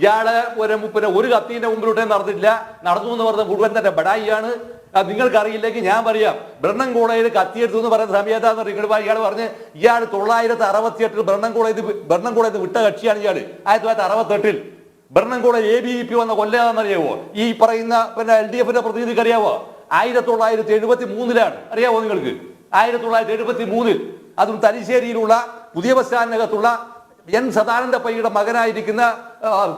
ഇയാൾ ഒരു പിന്നെ ഒരു കത്തിന്റെ മുമ്പിലൂടെ നടന്നിട്ടില്ല. നടന്നു എന്ന് പറഞ്ഞ മുഴുവൻ തന്നെ ബടായിയാണ് നിങ്ങൾക്ക് നിങ്ങൾക്കറിയില്ലെങ്കിൽ ഞാൻ പറയാം. ബ്രണ്ണം കോളേജിൽ കത്തിയെടുത്തു എന്ന് പറയുന്ന സമയത്താണ് നിങ്ങൾ ഇയാൾ പറഞ്ഞ് ഇയാൾ തൊള്ളായിരത്തി അറുപത്തി എട്ടിൽ ബ്രണ്ണം കോളേജ് ബ്രണ്ണം കോളേജ് വിട്ട കക്ഷിയാണ് ഇയാൾ ആയിരത്തി തൊള്ളായിരത്തി അറുപത്തെട്ടിൽ കോളേജ് എ ബി പി വന്ന കൊല്ലാന്നറിയാവോ ഈ പറയുന്ന പിന്നെ എൽ ഡി എഫിന്റെ പ്രതിനിധിക്ക് അറിയാവോ? ആയിരത്തി തൊള്ളായിരത്തി എഴുപത്തി മൂന്നിലാണ് അറിയാവോ നിങ്ങൾക്ക്? ആയിരത്തി തൊള്ളായിരത്തി എഴുപത്തി മൂന്നിൽ അതും തലശ്ശേരിയിലുള്ള പുതിയ ബസ് സ്റ്റാൻഡിനകത്തുള്ള എൻ സദാനന്ദ പൈയുടെ മകനായിരിക്കുന്ന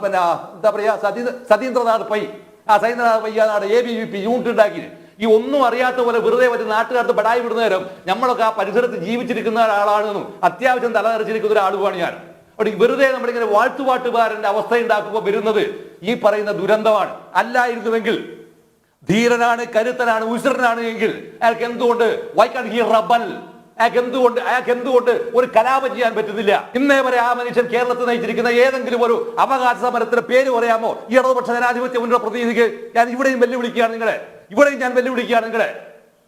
പിന്നെ എന്താ പറയാ സതീ സതീന്ദ്രനാഥ് പൈ. ആ Satheendranath പയ്യാനാണ് A B V P unit ഉണ്ടാക്കിയത്. ഈ ഒന്നും അറിയാത്ത പോലെ വെറുതെ ഒരു നാട്ടുകാർക്ക് ബടായി വിടുന്ന നേരം നമ്മളൊക്കെ ആ പരിസരത്ത് ജീവിച്ചിരിക്കുന്ന ഒരാളാണെന്നും അത്യാവശ്യം തലതെറിച്ചിരിക്കുന്ന ഒരാളുമാണ് ഞാൻ. അവിടെ വെറുതെ നമ്മളിങ്ങനെ വാഴ്ത്തുപാട്ടുകാരന്റെ അവസ്ഥ ഉണ്ടാക്കുമ്പോൾ വരുന്നത് ഈ പറയുന്ന ദുരന്തമാണ്. അല്ലായിരുന്നുവെങ്കിൽ ധീരനാണ് കരുത്തനാണ് ഉശ്രനാണ് എങ്കിൽ അയാൾക്ക് എന്തുകൊണ്ട് വൈ കാൻ ഹി റബൽ അയാൾക്ക് എന്തുകൊണ്ട് അയാൾക്ക് എന്തുകൊണ്ട് ഒരു കലാപം ചെയ്യാൻ പറ്റുന്നില്ല? ഇന്നേ വരെ ആ മനുഷ്യൻ കേരളത്തിൽ നയിച്ചിരിക്കുന്ന ഏതെങ്കിലും ഒരു അവകാശ സമരത്തിന്റെ പേര് പറയാമോ? ഈ ഇടതുപക്ഷ ജനാധിപത്യ മുന്നോട്ട് പ്രതിനിധിക്ക് ഞാൻ ഇവിടെയും വെല്ലുവിളിക്കുകയാണ് നിങ്ങളെ. ഇവിടെയും ഞാൻ വെല്ലുവിളിക്കുകയാണ് നിങ്ങളെ.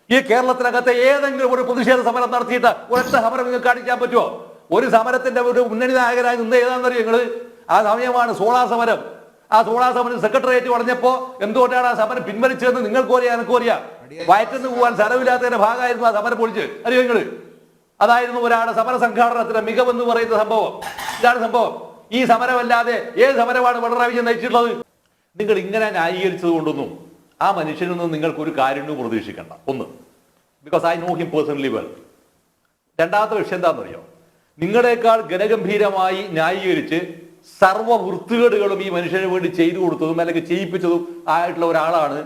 ഈ കേരളത്തിനകത്തെ ഏതെങ്കിലും ഒരു പ്രതിഷേധ സമരം നടത്തിയിട്ട് ഒരൊറ്റ സമരം നിങ്ങൾക്ക് കാണിക്കാൻ പറ്റുമോ? ഒരു സമരത്തിന്റെ ഒരു മുന്നണി നായകനായി നിന്ന് ഏതാണെന്നറിയോ നിങ്ങൾ? ആ സമയമാണ് സോളാ സമരം. ആ സോളാ സമരം സെക്രട്ടേറിയറ്റ് പറഞ്ഞപ്പോ എന്തുകൊണ്ടാണ് ആ സമരം പിൻവലിച്ചതെന്ന് നിങ്ങൾക്കോറിയാ എനിക്കോറിയാ വയറ്റെന്ന് പോകാൻ സ്ഥലമില്ലാത്തതിന്റെ ഭാഗമായിരുന്നു ആ സമരം പൊളിച്ച്. അറിയോ നിങ്ങൾ? അതായിരുന്നു ഒരാളുടെ സമര സംഘാടനത്തിന്റെ മികവെന്ന് പറയുന്ന സംഭവം. ഇതാണ് സംഭവം. ഈ സമരമല്ലാതെ ഏത് സമരമാണ് പിണറായി വിജയൻ നയിച്ചിട്ടുള്ളത്? നിങ്ങൾ ഇങ്ങനെ ന്യായീകരിച്ചത് കൊണ്ടൊന്നും ആ മനുഷ്യനിൽ നിന്ന് നിങ്ങൾക്ക് ഒരു കാര്യവും പ്രതീക്ഷിക്കണ്ട. ഒന്ന് because I know him personally well രണ്ടാമത്തെ വിഷയം എന്താണെന്നറിയോ? നിങ്ങളെക്കാൾ ഗനഗംഭീരമായി ന്യായീകരിച്ച് സർവ വൃത്തികേടുകളും ഈ മനുഷ്യന് വേണ്ടി ചെയ്തു കൊടുത്തതും അല്ലെങ്കിൽ ചെയ്യിപ്പിച്ചതും ആയിട്ടുള്ള ഒരാളാണ്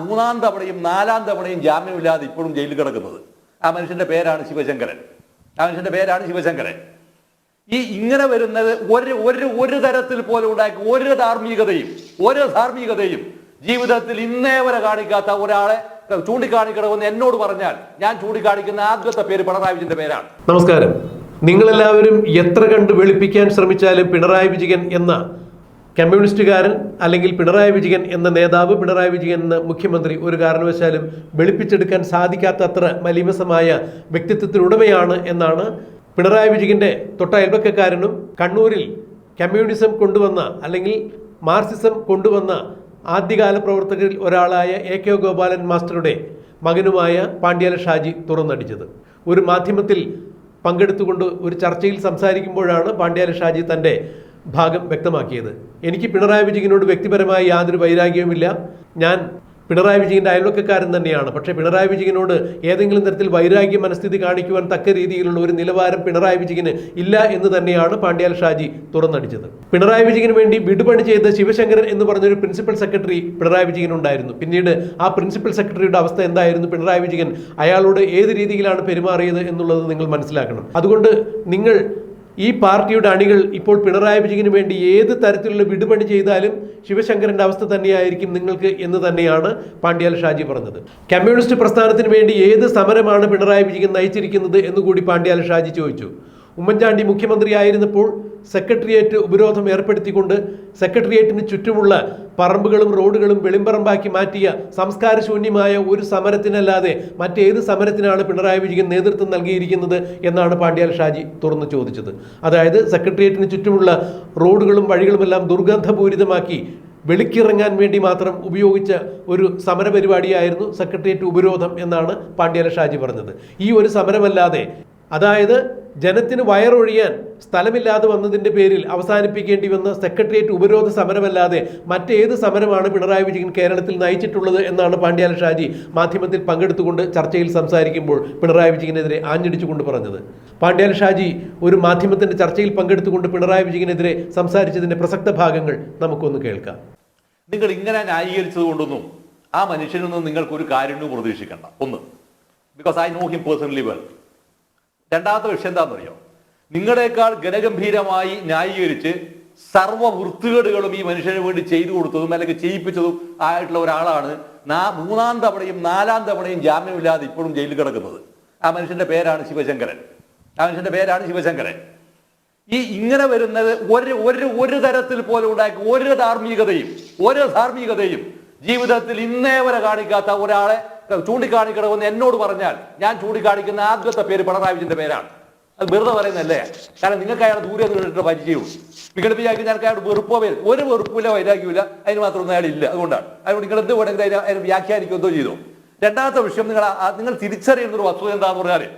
മൂന്നാം തവണയും നാലാം തവണയും ജാമ്യമില്ലാതെ ഇപ്പോഴും ജയിലിൽ കിടക്കുന്നത്. ആ മനുഷ്യന്റെ പേരാണ് ശിവശങ്കരൻ. ആ മനുഷ്യന്റെ പേരാണ് ശിവശങ്കരൻ. ഈ ഇങ്ങനെ വരുന്നത് ഒരു ഒരു ഒരു തരത്തിൽ പോലും ഉണ്ടാക്കി ഒരു ധാർമ്മികതയും ഒരു ധാർമ്മികതയും ജീവിതത്തിൽ ഇന്നേ വരെ കാണിക്കാത്ത ഒരാളെ ചൂണ്ടിക്കാണിക്കണമെന്ന് എന്നോട് പറഞ്ഞാൽ ഞാൻ ചൂണ്ടിക്കാണിക്കുന്ന ആദ്യത്തെ പേര് പിണറായി വിജയന്റെ പേരാണ്. നമസ്കാരം. നിങ്ങളെല്ലാവരും എത്ര കണ്ട് വെളുപ്പിക്കാൻ ശ്രമിച്ചാലും പിണറായി വിജയൻ എന്ന കമ്മ്യൂണിസ്റ്റുകാരൻ അല്ലെങ്കിൽ പിണറായി വിജയൻ എന്ന നേതാവ് പിണറായി വിജയൻ എന്ന മുഖ്യമന്ത്രി ഒരു കാരണവശാലും വെളുപ്പിച്ചെടുക്കാൻ സാധിക്കാത്ത അത്ര മലീമസമായ വ്യക്തിത്വത്തിനുടമയാണ് എന്നാണ് പിണറായി വിജയന്റെ തൊട്ട അയൽപക്കക്കാരനും കണ്ണൂരിൽ കമ്മ്യൂണിസം കൊണ്ടുവന്ന അല്ലെങ്കിൽ മാർസിസം കൊണ്ടുവന്ന ആദ്യകാല പ്രവർത്തകരിൽ ഒരാളായ എ കെ ഗോപാലൻ മാസ്റ്ററുടെ മകനുമായ പാണ്ഡ്യാല ഷാജി തുറന്നടിച്ചത്. ഒരു മാധ്യമത്തിൽ പങ്കെടുത്തുകൊണ്ട് ഒരു ചർച്ചയിൽ സംസാരിക്കുമ്പോഴാണ് പാണ്ഡ്യാല ഷാജി തന്റെ ഭാഗം വ്യക്തമാക്കിയത്. എനിക്ക് പിണറായി വിജയനോട് വ്യക്തിപരമായി യാതൊരു വൈരാഗ്യവുമില്ല. ഞാൻ പിണറായി വിജയന്റെ അയൽവക്കക്കാരൻ തന്നെയാണ്. പക്ഷേ പിണറായി വിജയനോട് ഏതെങ്കിലും തരത്തിൽ വൈരാഗ്യ മനസ്ഥിതി കാണിക്കുവാൻ തക്ക രീതിയിലുള്ള ഒരു നിലവാരം പിണറായി വിജയന് ഇല്ല എന്ന് തന്നെയാണ് പാണ്ഡ്യാൽ ഷാജി തുറന്നടിച്ചത്. പിണറായി വിജയന് വേണ്ടി വിടുപണി ചെയ്ത ശിവശങ്കരൻ എന്ന് പറഞ്ഞൊരു പ്രിൻസിപ്പൽ സെക്രട്ടറി പിണറായി വിജയൻ ഉണ്ടായിരുന്നു. പിന്നീട് ആ പ്രിൻസിപ്പൽ സെക്രട്ടറിയുടെ അവസ്ഥ എന്തായിരുന്നു? പിണറായി വിജയൻ അയാളോട് ഏത് രീതിയിലാണ് പെരുമാറിയത് എന്നുള്ളത് നിങ്ങൾ മനസ്സിലാക്കണം. അതുകൊണ്ട് നിങ്ങൾ ഈ പാർട്ടിയുടെ അണികൾ ഇപ്പോൾ പിണറായി വിജയന് വേണ്ടി ഏത് തരത്തിലുള്ള വിടുപണി ചെയ്താലും ശിവശങ്കരന്റെ അവസ്ഥ തന്നെയായിരിക്കും നിങ്ങൾക്ക് എന്ന് തന്നെയാണ് പാണ്ഡ്യാൽ ഷാജി പറഞ്ഞത്. കമ്മ്യൂണിസ്റ്റ് പ്രസ്ഥാനത്തിന് വേണ്ടി ഏത് സമരമാണ് പിണറായി വിജയൻ നയിച്ചിരിക്കുന്നത് എന്നുകൂടി പാണ്ഡ്യാൽ ഷാജി ചോദിച്ചു. ഉമ്മൻചാണ്ടി മുഖ്യമന്ത്രിയായിരുന്നപ്പോൾ സെക്രട്ടേറിയറ്റ് ഉപരോധം ഏർപ്പെടുത്തിക്കൊണ്ട് സെക്രട്ടേറിയറ്റിന് ചുറ്റുമുള്ള പറമ്പുകളും റോഡുകളും വെളിമ്പറമ്പാക്കി മാറ്റിയ സംസ്കാരശൂന്യമായ ഒരു സമരത്തിനല്ലാതെ മറ്റേത് സമരത്തിനാണ് പിണറായി വിജയൻ നേതൃത്വം നൽകിയിരിക്കുന്നത് എന്നാണ് പാണ്ഡ്യാൽ ഷാജി തുറന്നു ചോദിച്ചത്. അതായത് സെക്രട്ടേറിയറ്റിന് ചുറ്റുമുള്ള റോഡുകളും വഴികളുമെല്ലാം ദുർഗന്ധപൂരിതമാക്കി വെളിക്കിറങ്ങാൻ വേണ്ടി മാത്രം ഉപയോഗിച്ച ഒരു സമരപരിപാടിയായിരുന്നു സെക്രട്ടേറിയറ്റ് ഉപരോധം എന്നാണ് പാണ്ഡ്യാല ഷാജി പറഞ്ഞത്. ഈ ഒരു സമരമല്ലാതെ അതായത് ജനത്തിന് വയറൊഴിയാൻ സ്ഥലമില്ലാതെ വന്നതിന്റെ പേരിൽ അവസാനിപ്പിക്കേണ്ടി വന്ന സെക്രട്ടേറിയറ്റ് ഉപരോധ സമരമല്ലാതെ മറ്റേത് സമരമാണ് പിണറായി വിജയൻ കേരളത്തിൽ നയിച്ചിട്ടുള്ളത് എന്നാണ് പാണ്ഡ്യാല ഷാജി മാധ്യമത്തിൽ പങ്കെടുത്തുകൊണ്ട് ചർച്ചയിൽ സംസാരിക്കുമ്പോൾ പിണറായി വിജയനെതിരെ ആഞ്ഞടിച്ചുകൊണ്ട് പറഞ്ഞത്. പാണ്ഡ്യാല ഷാജി ഒരു മാധ്യമത്തിന്റെ ചർച്ചയിൽ പങ്കെടുത്തുകൊണ്ട് പിണറായി വിജയനെതിരെ സംസാരിച്ചതിന്റെ പ്രസക്ത ഭാഗങ്ങൾ നമുക്കൊന്ന് കേൾക്കാം. നിങ്ങൾ ഇങ്ങനെ ന്യായീകരിച്ചത് കൊണ്ടൊന്നും ആ മനുഷ്യനൊന്നും നിന്ന് നിങ്ങൾക്ക് ഒരു കാര്യവും പ്രതീക്ഷിക്കണ്ട. ഒന്ന് because I know him personally well രണ്ടാമത്തെ വിഷയം എന്താണെന്നറിയോ? നിങ്ങളെക്കാൾ ഗനഗംഭീരമായി ന്യായീകരിച്ച് സർവ വൃത്തികേടുകളും ഈ മനുഷ്യന് വേണ്ടി ചെയ്തു കൊടുത്തതും അല്ലെങ്കിൽ ചെയ്യിപ്പിച്ചതും ആയിട്ടുള്ള ഒരാളാണ് നാ മൂന്നാം തവണയും നാലാം തവണയും ജാമ്യമില്ലാതെ ഇപ്പോഴും ജയിലിൽ കിടക്കുന്നത്. ആ മനുഷ്യന്റെ പേരാണ് ശിവശങ്കരൻ. ആ മനുഷ്യന്റെ പേരാണ് ശിവശങ്കരൻ. ഈ ഇങ്ങനെ വരുന്നത് ഒരു ഒരു ഒരു തരത്തിൽ പോലും ഉണ്ടാക്കി ഒരു ധാർമ്മികതയും ഒരു ധാർമ്മികതയും ജീവിതത്തിൽ ഇന്നേ വരെ കാണിക്കാത്ത ഒരാളെ ചൂണ്ടിക്കാണിക്കണമെന്ന് എന്നോട് പറഞ്ഞാൽ ഞാൻ ചൂണ്ടിക്കാണിക്കുന്ന ആദ്യത്തെ പേര് പിണറായി വിജയന്റെ പേരാണ്. അത് വെറുതെ പറയുന്നല്ലേ കാരണം നിങ്ങൾക്ക് അയാൾ ദൂരെ നിന്നിട്ട് പരിചയവും വിചാരിക്കും ഞാൻ അയാൾ വെറുപ്പോ വരും. ഒരു വെറുപ്പില്ല വൈരാഗ്യമില്ല അതിന് മാത്രമൊന്നും അയാൾ ഇല്ല. അതുകൊണ്ടാണ്. അതുകൊണ്ട് നിങ്ങൾ എന്ത് വേണമെങ്കിൽ അതിനെ അതിനെ വ്യാഖ്യാനിക്കുകയോ ചെയ്തു. രണ്ടാമത്തെ വിഷയം നിങ്ങൾ നിങ്ങൾ തിരിച്ചറിയുന്ന ഒരു വസ്തുത എന്താന്ന് പറഞ്ഞാൽ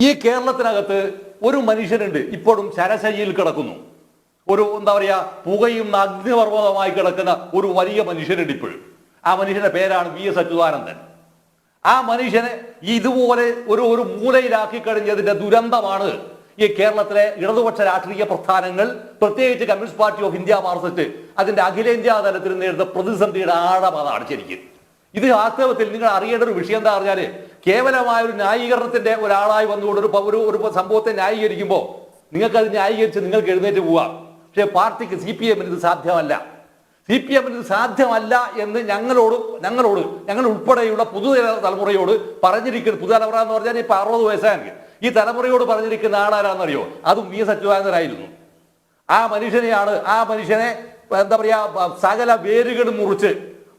ഈ കേരളത്തിനകത്ത് ഒരു മനുഷ്യനുണ്ട് ഇപ്പോഴും ശരശയ്യയിൽ കിടക്കുന്നു. ഒരു എന്താ പറയാ പുകയും അഗ്നിപർവതമായി കിടക്കുന്ന ഒരു വലിയ മനുഷ്യനുണ്ട് ഇപ്പോഴും. ആ മനുഷ്യന്റെ പേരാണ് വി എസ് അച്യുതാനന്ദൻ. ആ മനുഷ്യനെ ഇതുപോലെ ഒരു ഒരു മൂലയിലാക്കി കഴിഞ്ഞതിന്റെ ദുരന്തമാണ് ഈ കേരളത്തിലെ ഇടതുപക്ഷ രാഷ്ട്രീയ പ്രസ്ഥാനങ്ങൾ പ്രത്യേകിച്ച് communist party of India Marxist അതിന്റെ അഖിലേന്ത്യാ തലത്തിൽ നേരിടുന്ന പ്രതിസന്ധിയുടെ ആഴം അതാണ് ശരിക്കും. ഇത് വാസ്തവത്തിൽ നിങ്ങൾ അറിയേണ്ട ഒരു വിഷയം എന്താ പറഞ്ഞാൽ കേവലമായ ഒരു ന്യായീകരണത്തിന്റെ ഒരാളായി വന്നുകൊണ്ട് ഒരു ഒരു ഒരു സംഭവത്തെ ന്യായീകരിക്കുമ്പോൾ നിങ്ങൾക്ക് അത് ന്യായീകരിച്ച് നിങ്ങൾക്ക് എഴുന്നേറ്റ് പോവാം. പക്ഷേ പാർട്ടിക്ക് സി പി എമ്മിന് ഇത് സാധ്യമല്ല. സി പി എമ്മിന് സാധ്യമല്ല എന്ന് ഞങ്ങളോട് ഞങ്ങളോട് ഞങ്ങൾ ഉൾപ്പെടെയുള്ള പുതു തലമുറയോട് പറഞ്ഞിരിക്കുന്ന. പുതുതലമുറ എന്ന് പറഞ്ഞാൽ ഇപ്പൊ അറുപത് വയസ്സാണ്. ഈ തലമുറയോട് പറഞ്ഞിരിക്കുന്ന ആളാരാന്നറിയോ? അതും വി എസ് അച്യുതാനന്ദനായിരുന്നു. ആ മനുഷ്യനെയാണ് ആ മനുഷ്യനെ എന്താ പറയാ സകല വേരുകളും മുറിച്ച്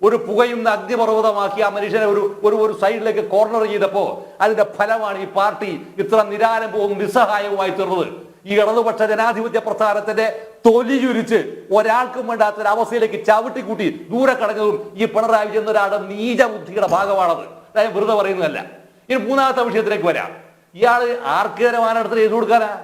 ഒരു പുകയുന്ന അഗ്നിപർവതമാക്കി ആ മനുഷ്യനെ ഒരു ഒരു ഒരു സൈഡിലേക്ക് കോർണർ ചെയ്തപ്പോ അതിന്റെ ഫലമാണ് ഈ പാർട്ടി ഇത്ര നിരാലംബവും നിസ്സഹായവുമായി തീർന്നത് ഈ ഇടതുപക്ഷ ജനാധിപത്യ പ്രസ്ഥാനത്തിന്റെ തൊലിയുരിച്ച് ഒരാൾക്കും വേണ്ടാത്ത ഒരു അവസ്ഥയിലേക്ക് ചവിട്ടിക്കൂട്ടി ദൂരെ കടഞ്ഞതും ഈ പിണറായി വിജയൻ ഒരാളുടെ നീചബുദ്ധിയുടെ ഭാഗമാണത്. അതായത് വെറുതെ പറയുന്നതല്ല. ഇനി മൂന്നാമത്തെ വിഷയത്തിലേക്ക് വരാം. ഇയാൾ ആർക്കേറെ മാനഘട്ടത്തിൽ ചെയ്തു കൊടുക്കാനാ?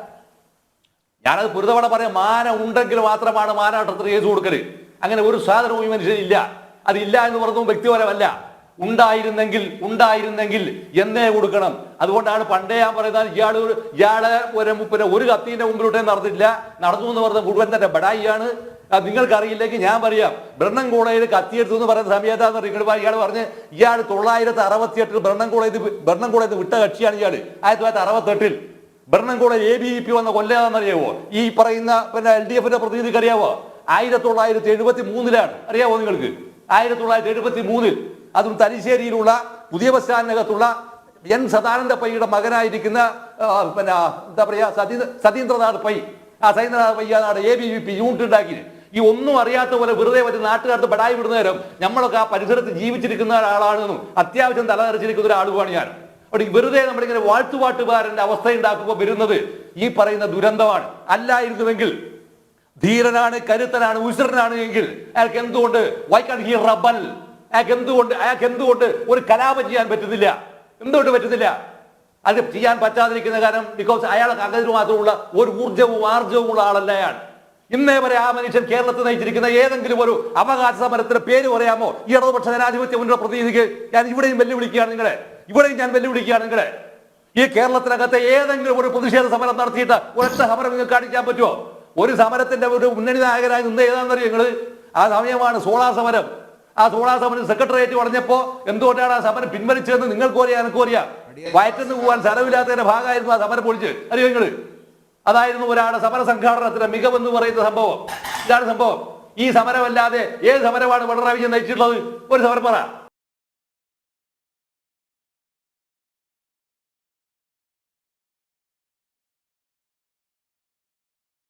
ഞാനത് പൊരുതവണ പറയാം. മാന ഉണ്ടെങ്കിൽ മാത്രമാണ് മാനഘട്ടത്തിൽ കേസ് കൊടുക്കൽ. അങ്ങനെ ഒരു സാധനവും ഈ മനുഷ്യനില്ല. അതില്ല എന്ന് പറഞ്ഞതും വ്യക്തിപരമല്ല. ഉണ്ടായിരുന്നെങ്കിൽ ഉണ്ടായിരുന്നെങ്കിൽ എന്നേ കൊടുക്കണം. അതുകൊണ്ടാണ് പണ്ടേ ഞാൻ പറയുന്നത് ഇയാൾ ഇയാളെ ഒരു മുപ്പര ഒരു കത്തിന്റെ മുമ്പിലോട്ടേ നടന്നിട്ടില്ല. നടന്നു എന്ന് പറഞ്ഞ മുഴുവൻ തന്നെ ബടായിയാണ് നിങ്ങൾക്കറിയില്ലെങ്കിൽ ഞാൻ പറയാം. ബ്രണ്ണം കോളേജിൽ കത്തിയെടുത്തു എന്ന് പറയുന്ന സമയത്താന്ന് നിങ്ങൾ ഇയാൾ പറഞ്ഞ് ഇയാൾ തൊള്ളായിരത്തി അറുപത്തി എട്ടിൽ ബ്രണ്ണം കോളേജ് ബ്രണ്ണം കോളേജ് വിട്ട കക്ഷിയാണ് ഇയാൾ ആയിരത്തി തൊള്ളായിരത്തി അറുപത്തെട്ടിൽ ഭരണകൂടം എ ബി പി വന്ന കൊല്ലാന്നറിയാവോ ഈ പറയുന്ന പിന്നെ എൽ ഡി എഫിന്റെ പ്രതിനിധിക്ക് അറിയാവോ? ആയിരത്തി തൊള്ളായിരത്തി എഴുപത്തി മൂന്നിലാണ് അറിയാവോ നിങ്ങൾക്ക്? ആയിരത്തി തൊള്ളായിരത്തി എഴുപത്തി മൂന്നിൽ അതും തലശ്ശേരിയിലുള്ള പുതിയ ബസ് സ്റ്റാൻഡിനകത്തുള്ള എൻ സദാനന്ദ പയ്യുടെ മകനായിരിക്കുന്ന പിന്നെ എന്താ പറയാ സതീ സതീന്ദ്രനാഥ് പൈ. ആ Satheendranath പയ്യാണ് A B V P unit ഉണ്ടാക്കി ഈ ഒന്നും അറിയാത്ത പോലെ വെറുതെ ഒരു നാട്ടുകാർക്ക് ബടായി വിടുന്ന നേരം നമ്മളൊക്കെ ആ പരിസരത്ത് ജീവിച്ചിരിക്കുന്ന ഒരാളാണെന്നും അത്യാവശ്യം തലതെറിച്ചിരിക്കുന്ന ഒരാളുമാണ് ഞാൻ. അവിടെ വെറുതെ നമ്മളിങ്ങനെ വാഴ്ത്തുപാട്ടുകാരന്റെ അവസ്ഥ ഉണ്ടാക്കുമ്പോൾ വരുന്നത് ഈ പറയുന്ന ദുരന്തമാണ്. അല്ലായിരുന്നുവെങ്കിൽ ധീരനാണ് കരുത്തനാണ് ഉശ്രനാണ് എങ്കിൽ അയാൾക്ക് എന്തുകൊണ്ട് വൈ കാൻ ഹി റബൽ അയാൾക്ക് എന്തുകൊണ്ട് അയാൾക്ക് എന്തുകൊണ്ട് ഒരു കലാപം ചെയ്യാൻ പറ്റുന്നില്ല? എന്തുകൊണ്ട് പറ്റുന്നില്ല? അത് ചെയ്യാൻ പറ്റാതിരിക്കുന്ന കാരണം ബിക്കോസ് അയാൾക്ക് അങ്ങനെ മാത്രമുള്ള ഒരു ഊർജവും ആർജവും ഉള്ള ആളല്ല അയാൾ. ഇന്നേ വരെ ആ മനുഷ്യൻ കേരളത്തിൽ നയിച്ചിരിക്കുന്ന ഏതെങ്കിലും ഒരു അവകാശ സമരത്തിന്റെ പേര് പറയാമോ? ഈ ഇടതുപക്ഷ ജനാധിപത്യ മുന്നണി പ്രതിനിധിക്ക് ഞാൻ ഇവിടെയും വെല്ലുവിളിക്കുകയാണ് നിങ്ങളെ. ഇവിടെയും ഞാൻ വെല്ലുവിളിക്കുകയാണ് നിങ്ങളെ. ഈ കേരളത്തിനകത്തെ ഏതെങ്കിലും ഒരു പ്രതിഷേധ സമരം നടത്തിയിട്ട് ഒരൊറ്റ സമരം നിങ്ങൾക്ക് കാണിക്കാൻ പറ്റുമോ? ഒരു സമരത്തിന്റെ ഒരു മുന്നണി നായകനായി നിന്ന് ഏതാണെന്നറിയോ നിങ്ങൾ? ആ സമയമാണ് സോളാർ സമരം. ആ സോളാ സമരം സെക്രട്ടേറിയറ്റ് പറഞ്ഞപ്പോ എന്തുകൊണ്ടാണ് ആ സമരം പിൻവലിച്ചതെന്ന് നിങ്ങൾക്കും അറിയാം എനക്കും അറിയാം. വയറ്റുന്ന് പോകാൻ സ്ഥലമില്ലാത്തതിന്റെ ഭാഗമായിരുന്നു ആ സമരം പൊളിച്ച്. അറിയോ നിങ്ങൾ? അതായിരുന്നു ഒരാളുടെ സമര സംഘാടനത്തിന്റെ മികവെന്ന് പറയുന്ന സംഭവം. ഇതാണ് സംഭവം. ഈ സമരമല്ലാതെ ഏത് സമരമാണ് പിണറായി വിജയൻ നയിച്ചിട്ടുള്ളത്? ഒരു സമരം പറ.